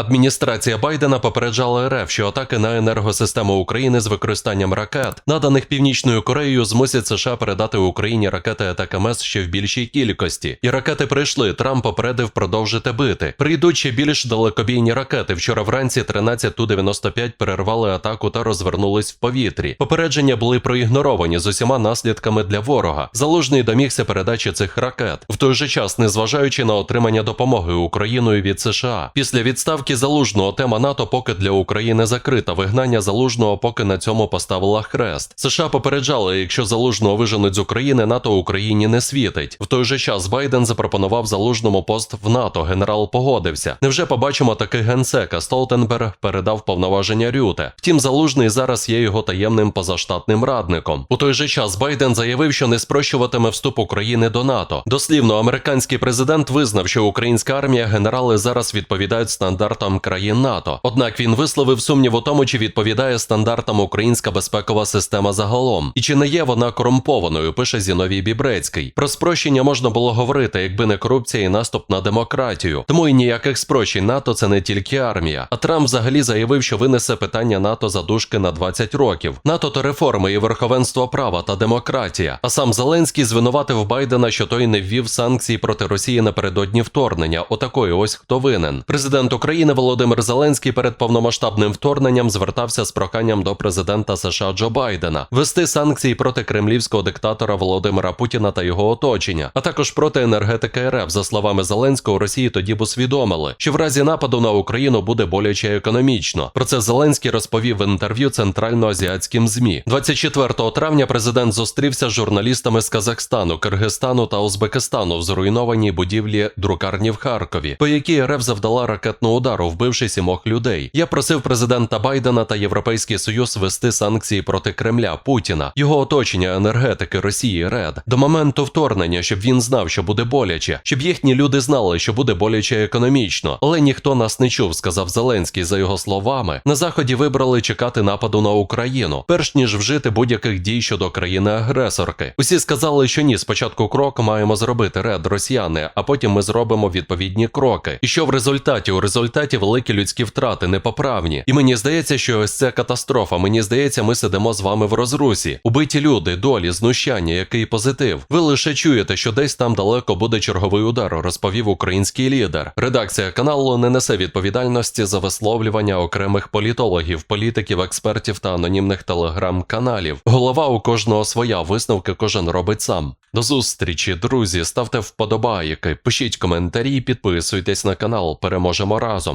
Адміністрація Байдена попереджала РФ, що атаки на енергосистему України з використанням ракет, наданих Північною Кореєю, змусять США передати Україні ракети АТКМС ще в більшій кількості. І ракети прийшли. Трамп попередив продовжити бити. Прийдуть ще більш далекобійні ракети. Вчора вранці 13 Ту-95 перервали атаку та розвернулись в повітрі. Попередження були проігноровані з усіма наслідками для ворога. Залужний домігся передачі цих ракет. В той же час, незважаючи на отримання допомоги Україною від США. Після відставки залужного тема НАТО поки для України закрита. Вигнання залужного поки на цьому поставила хрест. США попереджали, якщо залужного виженуть з України, НАТО Україні не світить. В той же час Байден запропонував залужному пост в НАТО. Генерал погодився. Невже побачимо таки генсека? Столтенберг передав повноваження Рюте. Втім, залужний зараз є його таємним позаштатним радником. У той же час Байден заявив, що не спрощуватиме вступ України до НАТО. Дослівно, американський президент визнав, що українська армія генерали зараз відповідають стандартам країн НАТО. Однак він висловив сумнів у тому, чи відповідає стандартам українська безпекова система загалом, і чи не є вона корумпованою, пише Зіновій Бібрецький. Про спрощення можна було говорити, якби не корупція і наступ на демократію. Тому і ніяких спрощень НАТО це не тільки армія. А Трамп взагалі заявив, що винесе питання НАТО за дужки на 20 років. НАТО то реформи і верховенство права та демократія. А сам Зеленський звинуватив Байдена, що той не ввів санкції проти Росії напередодні вторгнення. Отакої ось хто винен. Президент України Володимир Зеленський перед повномасштабним вторгненням звертався з проханням до президента США Джо Байдена ввести санкції проти кремлівського диктатора Володимира Путіна та його оточення, а також проти енергетики РФ. За словами Зеленського, Росії тоді б усвідомили, що в разі нападу на Україну буде боляче економічно. Про це Зеленський розповів в інтерв'ю центральноазіатським змі. 24 травня президент зустрівся з журналістами з Казахстану, Киргизстану та Узбекистану в зруйнованій будівлі друкарні в Харкові, по якій РФ завдала ракетного удару, вбивши сімох людей. Я просив президента Байдена та Європейський Союз ввести санкції проти Кремля, Путіна, його оточення енергетики Росії, РЕД до моменту вторгнення, щоб він знав, що буде боляче, щоб їхні люди знали, що буде боляче економічно. Але ніхто нас не чув, сказав Зеленський. За його словами, на заході вибрали чекати нападу на Україну, перш ніж вжити будь-яких дій щодо країни-агресорки. Усі сказали, що ні, спочатку крок маємо зробити ред росіяни, а потім ми зробимо відповідні кроки. І що в результаті? У результаті великі людські втрати непоправні. І мені здається, що ось це катастрофа. Мені здається, ми сидимо з вами в розрусі. Убиті люди, долі, знущання, який позитив. Ви лише чуєте, що десь там далеко буде черговий удар, розповів український лідер. Редакція каналу не несе відповідальності за висловлювання окремих політологів, політиків, експертів та анонімних телеграм-каналів. Голова у кожного своя, висновки кожен робить сам. До зустрічі, друзі. Ставте вподобайки, пишіть коментарі, підписуйтесь на канал. Переможемо разом.